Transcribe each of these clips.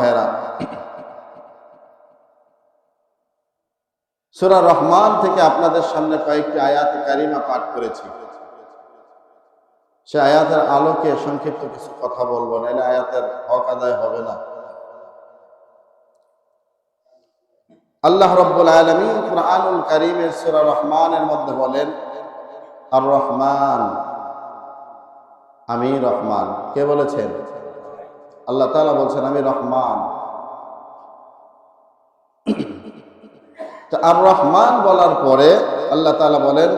ভাইরা সুরা রহমান থেকে আপনাদের সামনে কয়েকটি আয়াত কারিমা পাঠ করেছি। সে আয়াতের আলোকে সংক্ষিপ্ত কিছু কথা বলব নাহলে আয়াতের হক আদায় হবে না। আল্লাহ রব্বুল আলমী কুরআনুল করিমের সুরা রহমানের মধ্যে বলেন, আর রহমান আমি রহমান। কে বলেছেন? আল্লাহ তাআলা বলছেন, আমি রহমান। আর রহমান বলার পরে আল্লাহ তালা বলেন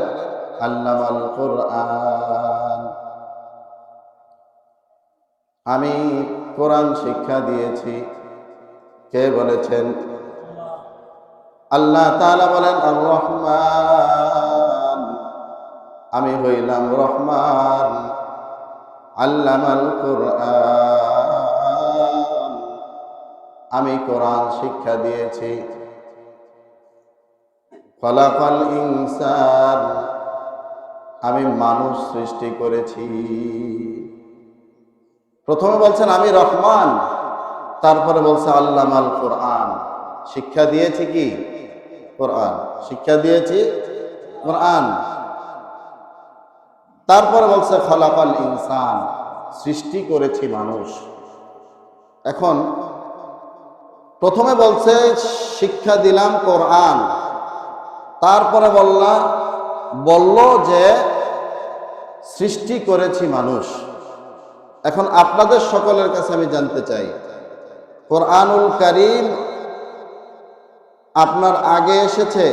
আমি কোরআন শিক্ষা দিয়েছি। কে বলেছেন? আল্লাহ তাআলা বলেন, আর রহমান। আমি হইলাম রহমান। আল্লাহ আল্লামাল কোরআন। আমি কোরআন শিক্ষা দিয়েছি। ফলাফল ইনসান, আমি মানুষ সৃষ্টি করেছি। প্রথমে বলছেন, আমি রহমান। তারপরে বলছে, আল্লামাল কোরআন। শিক্ষা দিয়েছি কি? কোরআন। শিক্ষা দিয়েছি কোরআন। তারপরে বলছে, খলাকাল ইনসান, সৃষ্টি করেছি মানুষ। এখন প্রথমে বলছে, শিক্ষা দিলাম কোরআন। তারপরে বললা, বলল যে, সৃষ্টি করেছি মানুষ। এখন আপনাদের সকলের কাছে আমি জানতে চাই, কোরআনুল করিম আপনার আগে এসেছে,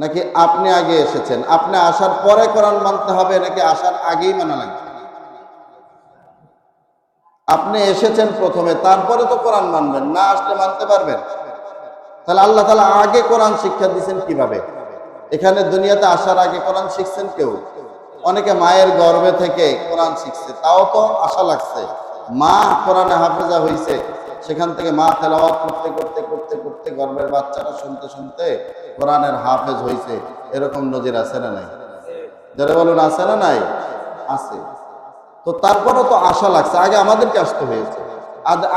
নাকি আপনি আগে এসেছেন? আপনি আসার পরে কোরআন মানতে হবে, নাকি আসার আগেই মানা লাগবে? আপনি এসেছেন প্রথমে, তারপরে তো কোরআন মানবেন, না আসলে মানতে পারবেন? তাহলে আল্লাহ তালা আগে কোরআন শিক্ষা দিচ্ছেন কীভাবে? এখানে দুনিয়াতে আসার আগে কোরআন শিখছেন কেউ? অনেকে মায়ের গর্ভে থেকে কোরআন শিখছে, তাও তো আশা লাগছে। মা কোরআনে হাফেজা হয়েছে সেখান থেকে মা তেলাওয়াত করতে করতে করতে করতে গর্ভের বাচ্চাটা শুনতে শুনতে কোরআনের হাফেজ হয়েছে এরকম নজির আছে না নাই? যারা বলুন, আছে না নাই? আছে। তো তারপরও তো আশা লাগছে। আগে আমাদেরকে আসতে হয়েছে।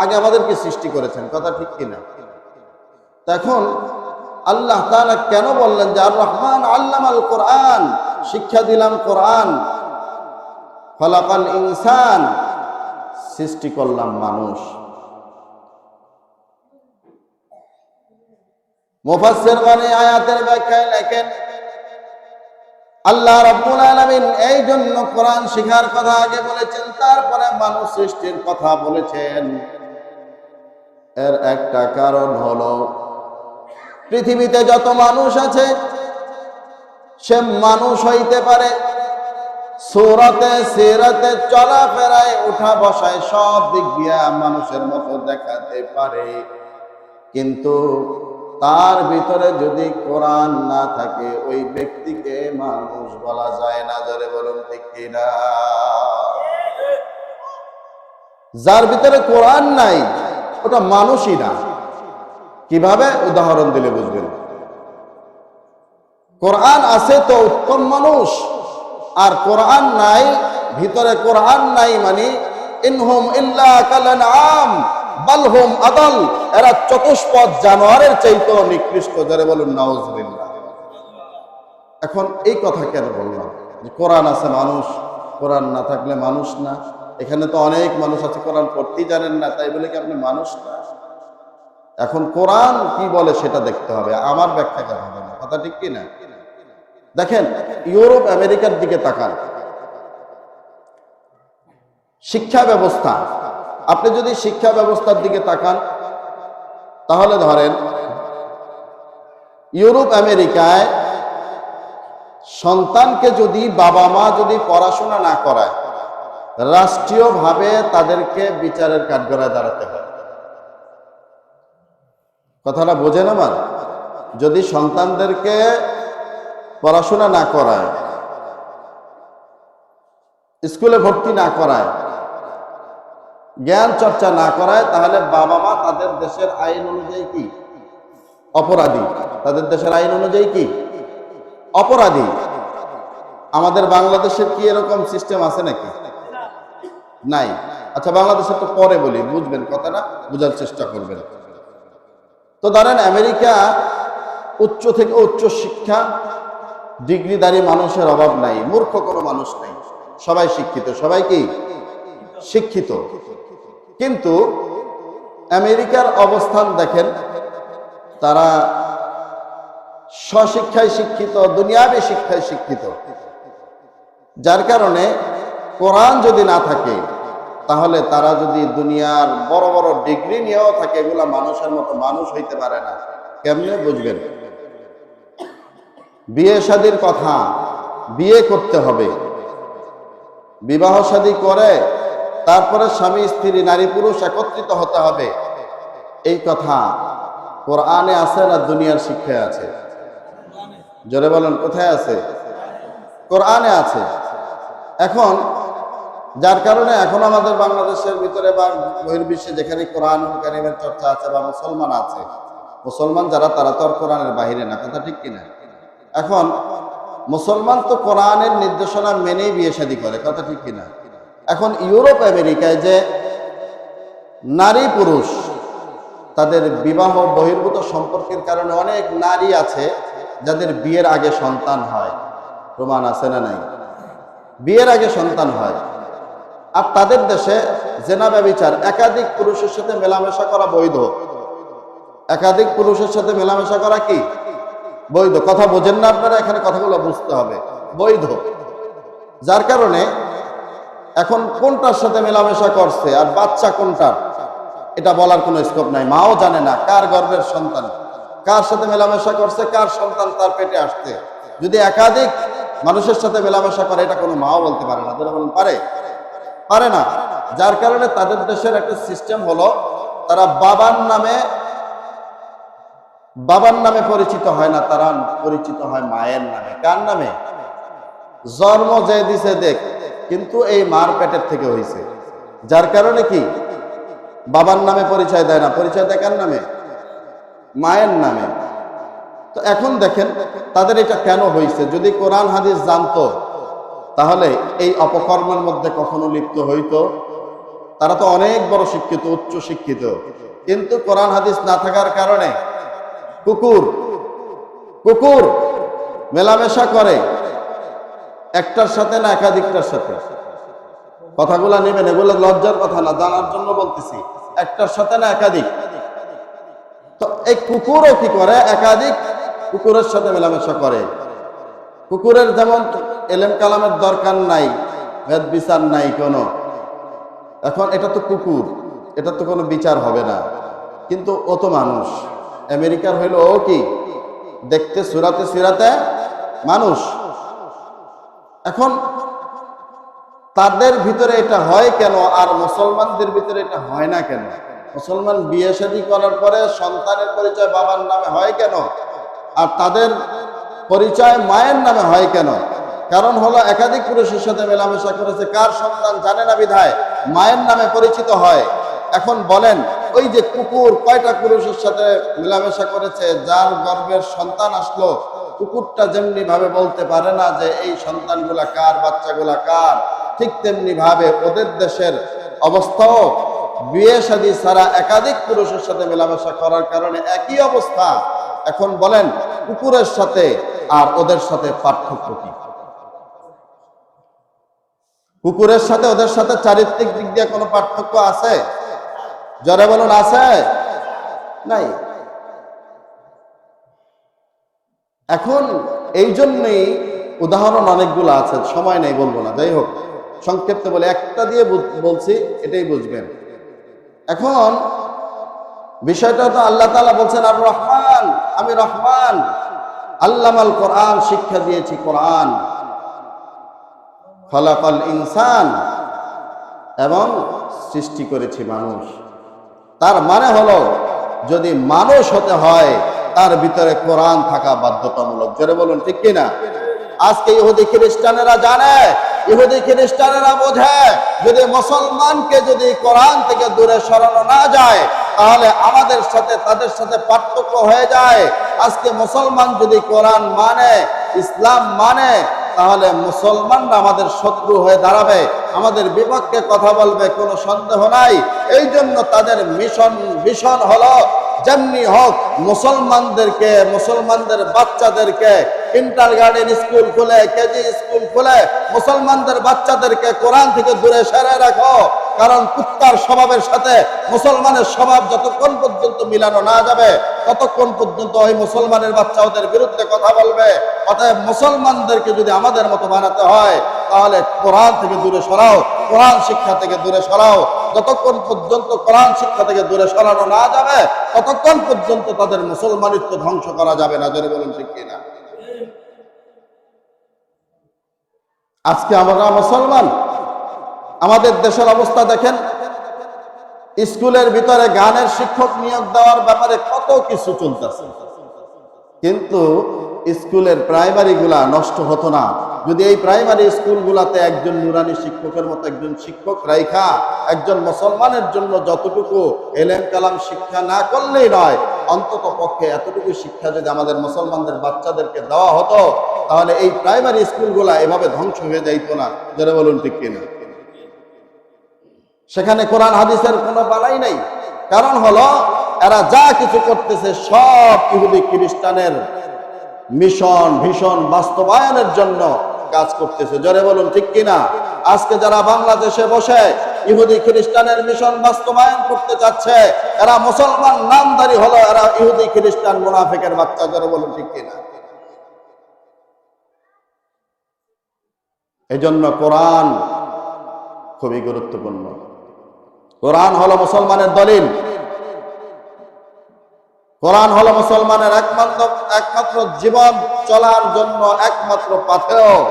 আগে আমাদেরকে সৃষ্টি করেছেন, কথা ঠিক কিনা? তখন আল্লাহ তাআলা কেন বললেন যে আর রহমান আল্লামাল কোরআন, শিক্ষা দিলাম কোরআন। ফলাকাল ইনসান, সৃষ্টি করলাম মানুষ। মুফাসসির মানে আয়াতের ব্যাখ্যায় লেখেন আল্লাহ রাব্বুল আলামিন এই জন্য কোরআন শিখার কথা আগে বলেছেন, তারপরে মানুষ সৃষ্টির কথা বলেছেন। এর একটা কারণ হলো, পৃথিবীতে যত মানুষ আছে, সে মানুষ হইতে পারে, সুরতে, সিরতে, চলাফেরায়, উঠা বসায়, সব দিক দিয়া মানুষের মতো দেখাতে পারে। কিন্তু তার ভিতরে যদি কোরআন না থাকে, ওই ব্যক্তিকে মানুষ বলা যায় না যারে বলুন ঠিক কিনা? যার ভিতরে কোরআন নাই, ওটা মানুষই না। কীভাবে? উদাহরণ দিলে বুঝবেন। কোরআন আছে তো উত্তম মানুষ, আর কোরআন নাই, ভিতরে কোরআন নাই মানে ইনহুম ইল্লা কালান আম। বালহুম আদল, এরা চতুষ্পদ জানোয়ারের চাইতে নিকৃষ্ট, যারা বলুন নাউজুবিল্লাহ। এখন এই কথা কেন বললাম? যে কোরআন আছে মানুষ, কোরআন না থাকলে মানুষ না। এখানে তো অনেক মানুষ আছে, কোরআন পড়তেই জানেন না, তাই বলে কি আপনি মানুষ না? এখন কোরআন কি বলে সেটা দেখতে হবে, আমার ব্যাখ্যা কেন হবে না? কথা ঠিক কি না দেখেন, ইউরোপ, আমেরিকার দিকে তাকান। শিক্ষা ব্যবস্থা আপনি যদি শিক্ষা ব্যবস্থার দিকে তাকান, তাহলে ধরেন ইউরোপ, আমেরিকায় সন্তানকে যদি বাবা মা যদি পড়াশোনা না করায়, রাষ্ট্রীয়ভাবে তাদেরকে বিচারের কাঠগড়ায় দাঁড়াতে হয়। কথাটা বোঝেন আমার? যদি সন্তানদেরকে পড়াশোনা না করায়, স্কুলে ভর্তি না করায় জ্ঞান চর্চা না করায়, তাহলে বাবা মা তাদের দেশের আইন অনুযায়ী কি? অপরাধী। তাদের দেশের আইন অনুযায়ী কি? অপরাধী। আমাদের বাংলাদেশের কি এরকম সিস্টেম আছে নাকি? নাই। আচ্ছা বাংলাদেশের তো পরে বলি, বুঝবেন কথাটা বোঝার চেষ্টা করবেন। তো ধরেন, আমেরিকা উচ্চ থেকে উচ্চ শিক্ষা, ডিগ্রিধারী মানুষের অভাব নাই, মূর্খ কোনো মানুষ নাই। সবাই শিক্ষিত। সবাই কি? শিক্ষিত। কিন্তু আমেরিকার অবস্থান দেখেন, তারা স্বশিক্ষায় শিক্ষিত, দুনিয়াবী শিক্ষায় শিক্ষিত। যার কারণে কোরআন যদি না থাকে, তাহলে তারা যদি দুনিয়ার বড় বড় ডিগ্রি নিয়েও থাকে, এগুলা মানুষের মতো মানুষ হইতে পারে না। কেমনে বুঝবেন? বিয়ে শাদির কথা বিয়ে করতে হবে। বিবাহ শাদী করে তারপরে স্বামী, স্ত্রী, নারী, পুরুষ একত্রিত হতে হবে। এই কথা কোরআনে আছে না দুনিয়ার শিক্ষায় আছে? জোরে বলেন, কোথায় আছে? কোরআনে আছে। এখন, যার কারণে এখন আমাদের বাংলাদেশের ভিতরে বা বহির্বিশ্বে যেখানে কোরআন কারিমের চর্চা আছে বা মুসলমান আছে, মুসলমান যারা, তারা তো কোরআনের বাহিরে না, কথা ঠিক কিনা? এখন, মুসলমান তো কোরআনের নির্দেশনা মেনেই বিয়ে শাদী করে, কথা ঠিক কিনা? এখন ইউরোপ, আমেরিকায় যে নারী পুরুষ, তাদের বিবাহ বহির্ভূত সম্পর্কের কারণে অনেক নারী আছে যাদের বিয়ের আগে সন্তান হয়। প্রমাণ আছে না নাই? বিয়ের আগে সন্তান হয়। আর তাদের দেশে জেনা ব্যবিচার, একাধিক পুরুষের সাথে মেলামেশা করা বৈধ। একাধিক পুরুষের সাথে মেলামেশা করা কি? বৈধ। কথা বোঝেন না আপনারা, এখানে কথাগুলো বুঝতে হবে। বৈধ। যার কারণে এখন কোনটার সাথে মেলামেশা করছে আর বাচ্চা কোনটার? এটা বলার কোনো স্কোপ নাই। মাও জানে না কার গর্বের সন্তান। কার সাথে মেলামেশা করছে, কার সন্তান তার পেটে আসছে। যদি একাধিক মানুষের সাথে মেলামেশা করে, এটা কোনো মাও বলতে পারে না। বলেন, পারে। পারে না। যার কারণে তাদের দেশের একটা সিস্টেম হলো, তারা বাবার নামে বাবার নামে পরিচিত হয় না, তারা পরিচিত হয় মায়ের নামে। কার নামে? জন্ম যে দিছে, দেখ কিন্তু এই মার পেটের থেকে হয়েছে যার কারণে কি? বাবার নামে পরিচয় দেয় না। পরিচয় দেয় কার নামে? মায়ের নামে। তো এখন দেখেন, তাদের এটা কেন হয়েছে যদি কোরআন হাদিস জানতো, তাহলে এই অপকর্মের মধ্যে কখনো লিপ্ত হইতো। তারা তো অনেক বড় শিক্ষিত, উচ্চ শিক্ষিত। কিন্তু কোরআন হাদিস না থাকার কারণে কুকুর কুকুর মেলামেশা করে। একটার সাথে না একাধিকটার সাথে? কথাগুলা নেবেন, এগুলো লজ্জার কথা না, জানার জন্য বলতেছি। একটার সাথে না একাধিক? তো এই কুকুরও কি করে? একাধিক কুকুরের সাথে মেলামেশা করে। কুকুরের যেমন এলেম কালামের দরকার নাই, ভেদ বিচার নাই কোনো। এখন এটা তো কুকুর, এটা তো কোনো বিচার হবে না। কিন্তু ও তো মানুষ। আমেরিকার হইল ও কি? দেখতে, সুরাতে, সিরাতে মানুষ। এখন তাদের ভিতরে এটা হয় কেন? আর মুসলমানদের ভিতরে এটা হয় না কেন? মুসলমান বিয়ে শাদী করার পরে সন্তানের পরিচয় বাবার নামে হয় কেন? আর তাদের পরিচয় মায়ের নামে হয় কেন? কারণ হলো একাধিক পুরুষের সাথে মেলামেশা করেছে। কার সন্তান জানে না বিধায় মায়ের নামে পরিচিত হয়। এখন বলেন, ওই যে কুকুর কয়টা পুরুষের সাথে মেলামেশা করেছে, যার গর্ভের সন্তান আসলো কুকুরটা যেমনি ভাবে বলতে পারে না যে এই সন্তানগুলা কার, বাচ্চাগুলা কার, ঠিক তেমনি ভাবে ওদের দেশের অবস্থাও বিয়ে শাদী ছাড়া একাধিক পুরুষের সাথে মেলামেশা করার কারণে একই অবস্থা। এখন বলেন, কুকুরের সাথে আর ওদের সাথে পার্থক্য কি? কুকুরের সাথে ওদের সাথে চারিত্রিক দিক দিয়ে কোনো পার্থক্য আছে? জরে বলুন, আছে? নাই। এখন এই জন্যই উদাহরণ অনেকগুলো আছে, সময় নেই বলব না, যাই হোক। সংক্ষিপ্ত বলে, একটা দিয়ে বলছি, এটাই বুঝবেন। এখন বিষয়টা তো আল্লাহ তাআলা বলছেন, আর রহমান, আমি রহমান, আল্লামাল কোরআন, শিক্ষা দিয়েছি কোরআন। ফলাফল ইনসান এবং সৃষ্টি করেছি মানুষ। তার মানে হলো, যদি মানুষ হতে হয় তার ভিতরে কোরআন থাকা বাধ্যতামূলক। জোরে বলুন, ঠিক কিনা? আজকে ইহুদি খ্রিস্টানেরা জানে, ইহুদি খ্রিস্টানেরা বোঝে, যদি মুসলমানকে যদি কোরআন থেকে দূরে সরানো না যায়, তাহলে আমাদের সাথে, তাদের সাথে পার্থক্য হয়ে যায়। আজকে মুসলমান যদি কোরআন মানে ইসলাম মানে তাহলে মুসলমানরা আমাদের শত্রু হয়ে দাঁড়াবে, আমাদের বিপক্ষে কথা বলবে, কোনো সন্দেহ নাই। এই জন্য তাদের মিশন মিশন হলো যেমনি হোক, মুসলমানদেরকে, মুসলমানদের বাচ্চাদেরকে ইন্টার গার্ডেন স্কুল খুলে কেজি স্কুল খুলে, মুসলমানদের বাচ্চাদেরকে কোরআন থেকে দূরে সরে রাখো। কারণ কুত্তার স্বভাবের সাথে মুসলমানের স্বভাব যতক্ষণ পর্যন্ত মিলানো না যাবে, ততক্ষণ পর্যন্ত ওই মুসলমানের বাচ্চা ওদের বিরুদ্ধে কথা বলবে। অতএব মুসলমানদেরকে যদি আমাদের মতো বানাতে হয়, তাহলে কোরআন থেকে দূরে সরাও। কোরআন শিক্ষা থেকে দূরে সরাও। যতক্ষণ পর্যন্ত কোরআন শিক্ষা থেকে দূরে সরানো না যাবে, ততক্ষণ পর্যন্ত তাদের মুসলমানিত্ব ধ্বংস করা যাবে না। জোরে বলুন, ঠিক কিনা? আজকে আমরা মুসলমান। আমাদের দেশের অবস্থা দেখেন, স্কুলের ভিতরে গানের শিক্ষক নিয়োগ দেওয়ার ব্যাপারে কত কিছু চলতেছে। কিন্তু স্কুলের প্রাইমারি গুলা নষ্ট হতো না। যদি এই প্রাইমারি স্কুলগুলাতে একজন নুরানি শিক্ষকের মতো একজন শিক্ষক রাইখা, একজন মুসলমানের জন্য যতটুকু এলেম কালাম শিক্ষা না করলেই নয়, অন্তত পক্ষে এতটুকু শিক্ষা যদি আমাদের মুসলমানদের বাচ্চাদেরকে দেওয়া হতো, তাহলে এই প্রাইমারি স্কুলগুলা এভাবে ধ্বংস হয়ে যাইতো না। যারা বলুন ঠিক কিনা? সেখানে কোরআন হাদিসের কোনো বালাই নাই। কারণ হলো, এরা যা কিছু করতেছে সব ইহুদি খ্রিস্টানের মিশন, ভীষণ বাস্তবায়নের জন্য কাজ করতেছে। জোরে বলুন, ঠিক কিনা? আজকে যারা বাংলাদেশে বসে ইহুদি খ্রিস্টানের মিশন বাস্তবায়ন করতে চাচ্ছে, এরা মুসলমান নামদারি হলো, এরা ইহুদি খ্রিস্টান মুনাফিকের বাচ্চা, জোরে বলুন, ঠিক কিনা? এজন্য কোরআন খুবই গুরুত্বপূর্ণ। কোরআন হলো মুসলমানের দলিল। কোরআন হলো মুসলমানের একমাত্র একমাত্র জীবন চলার জন্য একমাত্র পাথেয়।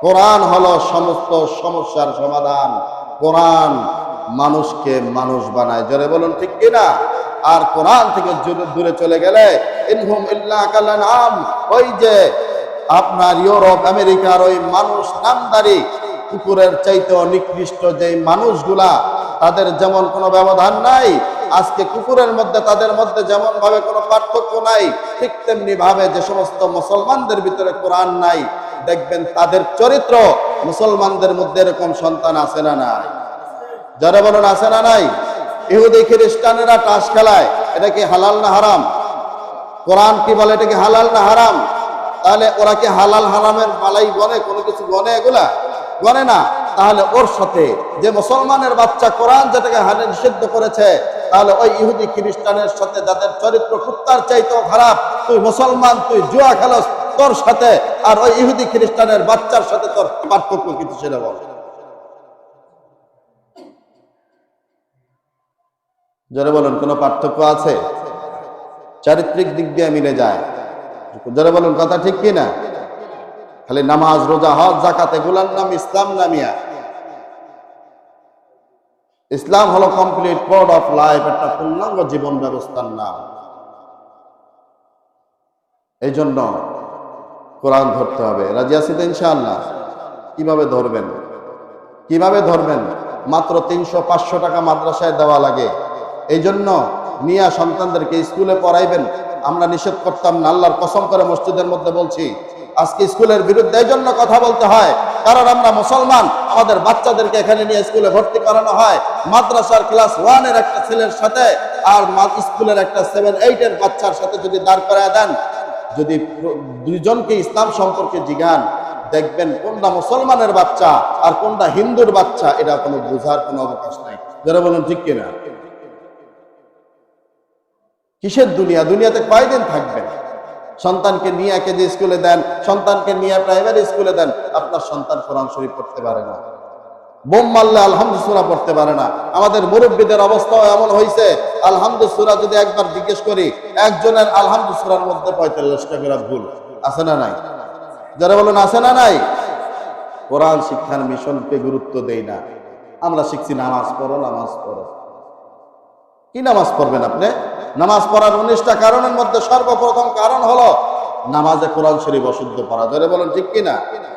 কোরআন হলো সমস্ত সমস্যার সমাধান। কোরআন মানুষকে মানুষ বানায়। জোরে বলুন ঠিক কিনা? আর কোরআন থেকে দূরে- চলে গেলে ইনহুম ইল্লা কালানাম ওই যে আপনার ইউরোপ, আমেরিকার ওই মানুষ নামদারি, কুকুরের চাইতে নিকৃষ্ট যে মানুষগুলা, তাদের যেমন কোনো ব্যবধান নাই আজকে কুকুরের মধ্যে, তাদের মধ্যে যেমন ভাবে কোনো পার্থক্য নাই, ঠিক তেমনি ভাবে যে সমস্ত মুসলমানদের ভিতরে কোরআন নাই, দেখবেন তাদের চরিত্র মুসলমানদের মধ্যে এরকম সন্তান আছে না নাই? যারা বলুন, আছে না নাই? ইহুদি, খ্রিস্টানেরা টাস খেলায়, এটা কি হালাল না হারাম? কোরআন কি বলে এটা কি হালাল না হারাম? তাহলে ওরা কি হালাল হারামের মালাই গনে, কোনো কিছু গনে এগুলা? গনে না। তাহলে ওর সাথে যে মুসলমানের বাচ্চা কোরআন যেটাকে হারে নিষিদ্ধ করেছে তাহলে ওই ইহুদি খ্রিস্টানের সাথে যাদের চরিত্র কুত্তার চাইতেও খারাপ, তুই মুসলমান, তুই জুয়া খেলস, তোর সাথে, আর ওই ইহুদি খ্রিস্টানের বাচ্চার সাথে তোর পার্থক্য কিছু সেটা বল। যারা বলুন, কোনো পার্থক্য আছে? চারিত্রিক দিক দিয়ে মিলে যায়। যারা বলুন, কথা ঠিক কি না খালি নামাজ, রোজা, হজ জাকাত এগুলার নাম ইসলাম নামিয়া ইসলাম হলো কমপ্লিট কোড অফ লাইফ একটা পূর্ণাঙ্গ জীবন ব্যবস্থার নাম। এই জন্য কোরআন ধরতে হবে। রাজি আছি ইনশাআল্লাহ? কীভাবে ধরবেন? কীভাবে ধরবেন? মাত্র তিনশো পাঁচশো টাকা মাদ্রাসায় দেওয়া লাগে। এই জন্য নিয়া সন্তানদেরকে স্কুলে পড়াইবেন। আমরা নিষেধ করতাম না, আল্লাহর কসম করে মসজিদের মধ্যে বলছি, আজকে স্কুলের বিরুদ্ধে এই জন্য কথা বলতে হয়। কারণ আমরা মুসলমান, আমাদের বাচ্চাদেরকে এখানে নিয়ে স্কুলে ভর্তি করানো হয়। মাদ্রাসার ক্লাস ওয়ানের একটা ছেলের সাথে আর স্কুলের একটা সেভেন এইটের বাচ্চার সাথে যদি দাঁড় করায় দেন, যদি দুইজনকে ইসলাম সম্পর্কে জিগান, দেখবেন কোনটা মুসলমানের বাচ্চা আর কোনটা হিন্দুর বাচ্চা, এটা কোনো বোঝার কোনো অবকাশ নাই। যারা বলেন, ঠিক কিনা? কিসের দুনিয়া? দুনিয়াতে কয়দিন থাকবেন? সন্তানকে নিয়ে কেজি স্কুলে দেন, সন্তানকে নিয়ে প্রাইমারি স্কুলে দেন, আপনার সন্তান কোরআন শরীফ পড়তে পারে না। বোম মারলে আলহামদুসুরা পড়তে পারে না। আমাদের মুরব্বীদের অবস্থাও এমন হয়েছে আলহামদুসুরা যদি একবার জিজ্ঞেস করি, একজনের আলহামদুসুরার মধ্যে পঁয়তাল্লিশটা করে ভুল। আছে না নাই? যারা বলেন, আছে না নাই? কোরআন শিক্ষার মিশনকে গুরুত্ব দেই না। আমরা শিখছি নামাজ পড়ো নামাজ পড়ো। কি নামাজ পড়বেন আপনি? নামাজ পড়ার উনিশটা কারণের মধ্যে সর্বপ্রথম কারণ হলো নামাজে কোরআন শরীফ অশুদ্ধ পড়া। ধরে বলেন, ঠিক কিনা?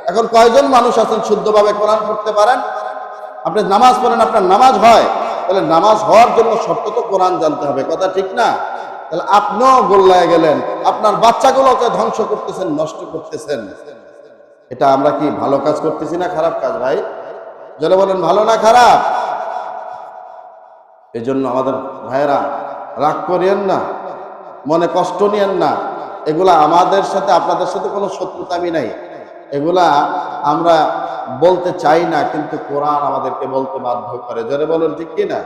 এখন কয়জন মানুষ আছেন শুদ্ধভাবে কোরআন পড়তে পারেন? আপনি নামাজ পড়েন, আপনার নামাজ হয়। তাহলে নামাজ হওয়ার জন্য শর্ত তো কোরআন জানতে হবে, কথা ঠিক না? তাহলে আপনিও গোল্লায় গেলেন, আপনার বাচ্চাগুলোকে ধ্বংস করতেছেন, নষ্ট করতেছেন। এটা আমরা কি ভালো কাজ করতেছি না খারাপ কাজ ভাই? জলে বলেন, ভালো না খারাপ? এই জন্য আমাদের ভাইয়েরা রাগ করিয়েন না, মনে কষ্ট নিয়েন না। এগুলা আমাদের সাথে, আপনাদের সাথে কোনো শত্রুতামি নাই। এগুলা আমরা বলতে চাই না, কিন্তু কোরআন আমাদেরকে বলতে বাধ্য করে। জোরে বলুন, ঠিক কি না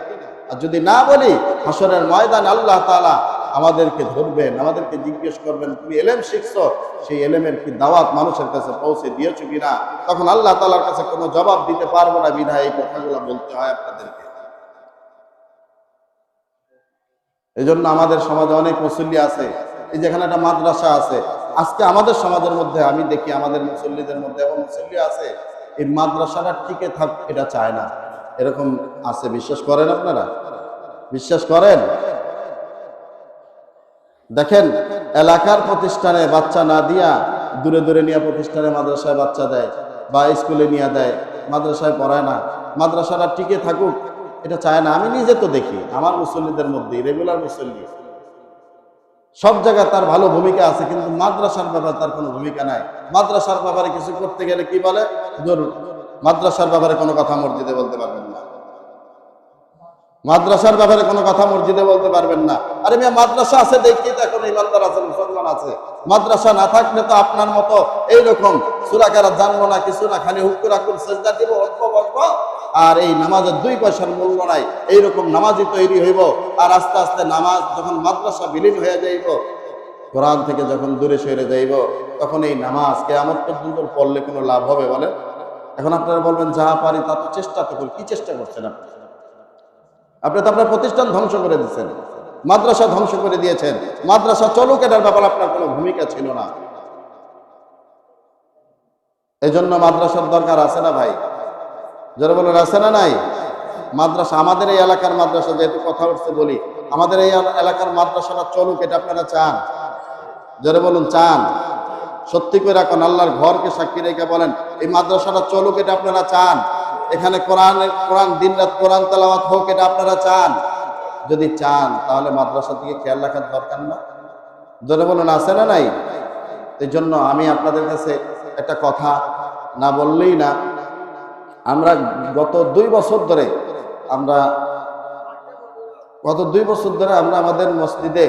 আর যদি না বলি হাসনের ময়দান আল্লাহ তাআলা আমাদেরকে ধরবেন, আমাদেরকে জিজ্ঞেস করবেন, তুমি এলেম শিখছো? সেই এলেমের কি দাওয়াত মানুষের কাছে পৌঁছে দিয়েছ কিনা? তখন আল্লাহ তালার কাছে কোনো জবাব দিতে পারব না বিধায় এই কথাগুলো বলতে হয় আপনাদেরকে। এই জন্য আমাদের সমাজে অনেক মুসল্লি আছে। এই যেখানে একটা মাদ্রাসা আছে। আজকে আমাদের সমাজের মধ্যে, আমি দেখি আমাদের মুসল্লিদের মধ্যে এবং মুসল্লি আছে, এই মাদ্রাসাটা টিকে থাক, এটা চায় না। এরকম আছে, বিশ্বাস করেন আপনারা? বিশ্বাস করেন? দেখেন, এলাকার প্রতিষ্ঠানে বাচ্চা না দিয়া দূরে দূরে নিয়ে প্রতিষ্ঠানে মাদ্রাসায় বাচ্চা দেয়, বা স্কুলে নিয়ে দেয়, মাদ্রাসায় পড়ায় না। মাদ্রাসাটা টিকে থাকুক এটা চায় না, আমি নিজে তো দেখি, আমার মুসল্লিদের মধ্যে রেগুলার মুসল্লি। সব জায়গায় তার ভালো ভূমিকা আছে, কিন্তু মাদ্রাসার ব্যাপারে তার কোনো ভূমিকা নাই। মাদ্রাসার ব্যাপারে কিছু করতে গেলে কি বলে? ধরুন, মাদ্রাসার ব্যাপারে কোনো কথা মসজিদে বলতে পারবেন না। মাদ্রাসার ব্যাপারে কোনো কথা মসজিদে বলতে পারবেন না। আরে মিয়া, মাদ্রাসা আছে দেখি তো এখন ইমানদার আছে, মুসলমান আছে। মাদ্রাসা না থাকলে তো আপনার মতো এইরকম সুরাকারা জানব না, কিছু না, খালি হুকুর আকুর সেজদা দিব, অল্প বসবো আর এই নামাজের দুই পয়সার মূল্য নাই, এইরকম নামাজই তৈরি হইব। আর আস্তে আস্তে নামাজ যখন মাদ্রাসা বিলীন হয়ে যাইব, কোরআন থেকে যখন দূরে সরে যাইব, তখন এই নামাজ কেয়ামত পর্যন্ত পড়লে কোনো লাভ হবে বলে এখন আপনারা বলবেন, যা পারি তা তো চেষ্টা তো করি, কি চেষ্টা করছেন আপনি? আপনি তো আপনার প্রতিষ্ঠান ধ্বংস করে দিয়েছেন। মাদ্রাসা ধ্বংস করে দিয়েছেন। মাদ্রাসা চলুক এটার ব্যাপারে আপনার কোনো ভূমিকা ছিল না। এই জন্য মাদ্রাসার দরকার আছে না ভাই? যারা বলেন, আছে না নাই? মাদ্রাসা, আমাদের এই এলাকার মাদ্রাসা, যেহেতু কথা উঠছে বলি, আমাদের এই এলাকার মাদ্রাসাটা চলুক, এটা আপনারা চান। যারা বলুন, চান। সত্যি করে এখন আল্লাহর ঘরকে সাক্ষী রেখে বলেন, এই মাদ্রাসাটা চলুক, এটা আপনারা চান। এখানে কোরআন কোরআন দিন রাত কোরআন তেলাওয়াত হোক, এটা আপনারা চান। যদি চান, তাহলে মাদ্রাসা দিকে খেয়াল রাখার দরকার না। যারা বলুন, আছে না নাই? এই জন্য আমি আপনাদের কাছে একটা কথা না বললেই না। আমরা গত দুই বছর ধরে আমরা, গত দুই বছর ধরে আমরা আমাদের মসজিদে